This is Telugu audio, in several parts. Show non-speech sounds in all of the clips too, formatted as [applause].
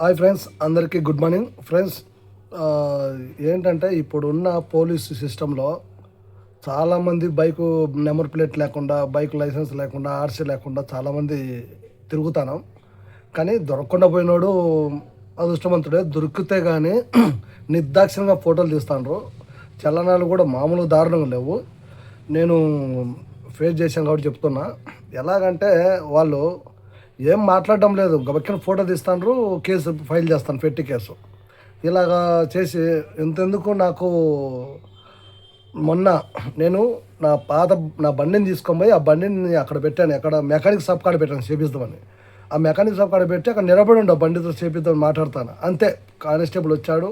హాయ్ ఫ్రెండ్స్ అందరికీ గుడ్ మార్నింగ్. ఫ్రెండ్స్ ఏంటంటే ఇప్పుడున్న పోలీస్ సిస్టంలో చాలామంది బైకు నెంబర్ ప్లేట్ లేకుండా బైక్ లైసెన్స్ లేకుండా ఆర్సీ లేకుండా చాలామంది తిరుగుతాను. కానీ దొరకకుండా పోయినోడు అదృష్టవంతుడే. దొరికితే కానీ [clears throat] నిర్దాక్షిణంగా ఫోటోలు తీస్తాండ్రు. చలనాలు కూడా మామూలు దారుణంగా లేవు. నేను ఫేస్ చేశాను కాబట్టి చెప్తున్నా. ఎలాగంటే వాళ్ళు ఏం మాట్లాడడం లేదు. గబక్కిన ఫోటో తీస్తాండ్రు కేసు ఫైల్ చేస్తాను పెట్టి కేసు. ఇలాగా చేసి ఇంతెందుకు నాకు మొన్న నేను నా పాత నా బండిని తీసుకొని పోయి ఆ బండిని అక్కడ పెట్టాను. ఎక్కడ మెకానిక్ షాప్ కాడ పెట్టాను చేపిద్దామని. ఆ మెకానిక్ షాప్ కాడ పెట్టి అక్కడ నిలబడి ఉండవు బండితో చేపిద్దామని మాట్లాడతాను. అంతే కానిస్టేబుల్ వచ్చాడు.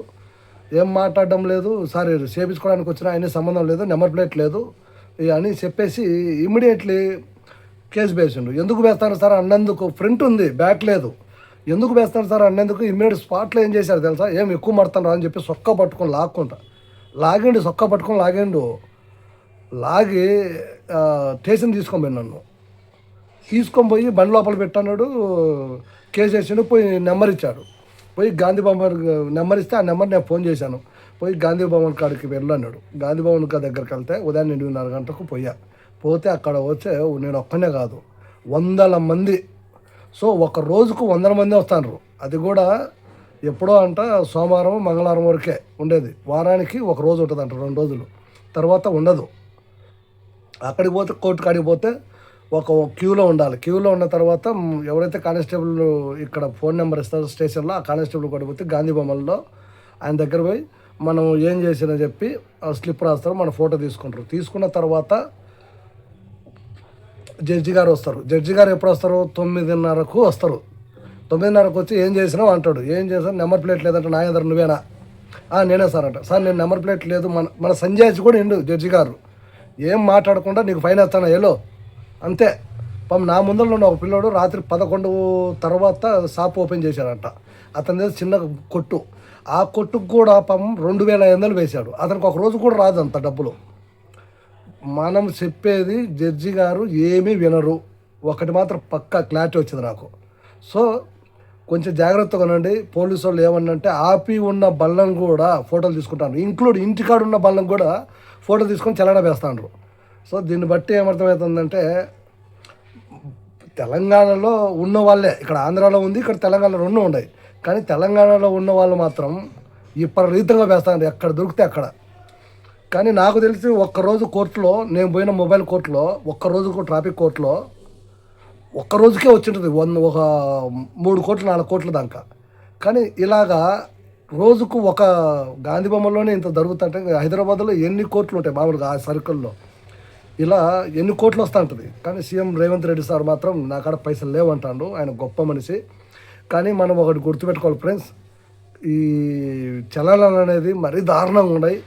ఏం మాట్లాడడం లేదు. సార్ చేపించుకోవడానికి వచ్చిన ఆయన సంబంధం లేదు నెంబర్ ప్లేట్ లేదు. ఇక అని చెప్పేసి ఇమ్మీడియట్లీ కేసు వేసిండు. ఎందుకు వేస్తాను సార్ అన్నందుకు? ఫ్రంట్ ఉంది బ్యాక్ లేదు. ఎందుకు వేస్తాను సార్ అన్నందుకు? ఇమ్మీడియట్ స్పాట్లో ఏం చేశారు తెలుసా? ఏం ఎక్కువ మడతాను అని చెప్పి సొక్క పట్టుకొని లాక్కుంటా. లాగిండు సొక్క పట్టుకొని లాగిండు. లాగి స్టేషన్ తీసుకొని పోయి నన్ను. తీసుకొని పోయి బండి లోపల పెట్టన్నాడు. కేసు వేసిండు పోయి నెంబర్ ఇచ్చాడు. పోయి గాంధీ భవన్ నెంబర్ ఇస్తే ఆ నెంబర్ నేను ఫోన్ చేశాను. పోయి గాంధీ భవన్ కాడికి వెళ్ళన్నాడు. గాంధీ భవన్ దగ్గరికి వెళ్తే ఉదయం ఎనిమిదిన్నర గంటలకు పోయా. పోతే అక్కడ వచ్చే నేను ఒక్కనే కాదు వందల మంది. సో ఒక రోజుకు వందల మంది వస్తాను అది కూడా ఎప్పుడో అంట సోమవారం మంగళవారం వరకే ఉండేది. వారానికి ఒక రోజు ఉంటుంది అంట రెండు రోజులు. తర్వాత ఉండదు. అక్కడికి పోతే కోర్టు కాడికి పోతే ఒక క్యూలో ఉండాలి. క్యూలో ఉన్న తర్వాత ఎవరైతే కానిస్టేబుల్ ఇక్కడ ఫోన్ నెంబర్ ఇస్తారో స్టేషన్లో ఆ కానిస్టేబుల్ కూడా పోతే గాంధీ బొమ్మల్లో ఆయన దగ్గర పోయి మనం ఏం చేసినా చెప్పి ఆ స్లిప్ రాస్తారు మన ఫోటో తీసుకుంటారు. తీసుకున్న తర్వాత జడ్జి గారు వస్తారు. జడ్జి గారు ఎప్పుడు వస్తారు? తొమ్మిదిన్నరకు వస్తారు. తొమ్మిదిన్నరకు వచ్చి ఏం చేసినావు అంటాడు. ఏం చేసావు నెంబర్ ప్లేట్ లేదంటే నా ఎదురు నువ్వేనా? నేనే సార్ అంట. సార్ నేను నెంబర్ ప్లేట్ లేదు. మన మన సంజయ్ కూడా ఇండు జడ్జి గారు. ఏం మాట్లాడకుండా నీకు ఫైన్ వేస్తాను? ఎలో అంతే. పాపం నా ముందర ఉన్న ఒక పిల్లోడు రాత్రి పదకొండు తర్వాత షాప్ ఓపెన్ చేశాడంట. అతని దగ్గర చిన్న కొట్టు. ఆ కొట్టుకు కూడా పాపం రెండు వేల ఐదు వందలు వేశాడు. అతనికి ఒక రోజు కూడా రాదు అంత డబ్బులు. మనం చెప్పేది జడ్జి గారు ఏమీ వినరు. ఒకటి మాత్రం పక్కా క్లారిటీ వచ్చింది నాకు. సో కొంచెం జాగ్రత్తగా ఉండండి. పోలీసు వాళ్ళు ఏమన్నంటే ఆపి ఉన్న బల్లం కూడా ఫోటోలు తీసుకుంటాను. ఇంక్లూడ్ ఇంటికాడ ఉన్న బల్లం కూడా ఫోటో తీసుకొని చలన వేస్తాండ్రు. సో దీన్ని బట్టి ఏమర్థమవుతుందంటే తెలంగాణలో ఉన్న వాళ్ళే. ఇక్కడ ఆంధ్రాలో ఉంది ఇక్కడ తెలంగాణలో రెండు ఉన్నాయి. కానీ తెలంగాణలో ఉన్న వాళ్ళు మాత్రం విపరీతంగా వేస్తాండ్రు. ఎక్కడ దొరికితే అక్కడ. కానీ నాకు తెలిసి ఒక్కరోజు కోర్టులో నేను పోయిన మొబైల్ కోర్టులో ఒక్క రోజుకు ట్రాఫిక్ కోర్టులో ఒక్క రోజుకే వచ్చింటుంది. వన్ ఒక మూడు కోట్లు నాలుగు కోట్ల దాకా. కానీ ఇలాగా రోజుకు ఒక గాంధీ బొమ్మలోనే ఇంత జరుగుతుంటే హైదరాబాద్లో ఎన్ని కోట్లు ఉంటాయి? మామూలుగా ఆ సర్కిల్లో. ఇలా ఎన్ని కోట్లు వస్తూ ఉంటుంది? కానీ సీఎం రేవంత్ రెడ్డి సార్ మాత్రం నా కాడ పైసలు లేవంటాడు. ఆయన గొప్ప మనిషి. కానీ మనం ఒకటి గుర్తుపెట్టుకోవాలి ఫ్రెండ్స్. ఈ చలనాలు అనేది మరీ దారుణంగా ఉన్నాయి.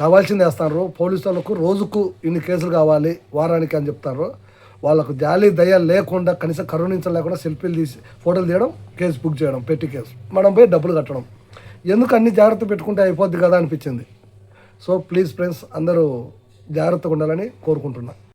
కావాల్సింది వేస్తారు పోలీసు వాళ్ళకు రోజుకు ఇన్ని కేసులు కావాలి వారానికి అని చెప్తారు వాళ్ళకు జాలి దయ లేకుండా కనీసం కరుణించలేకుండా సెల్ఫీలు తీసి ఫోటోలు తీయడం కేసు బుక్ చేయడం పెట్టి కేసు. మనం పోయి డబ్బులు కట్టడం. ఎందుకు అన్ని జాగ్రత్త పెట్టుకుంటే అయిపోద్ది కదా అనిపించింది. సో ప్లీజ్ ఫ్రెండ్స్ అందరూ జాగ్రత్తగా ఉండాలని కోరుకుంటున్నాను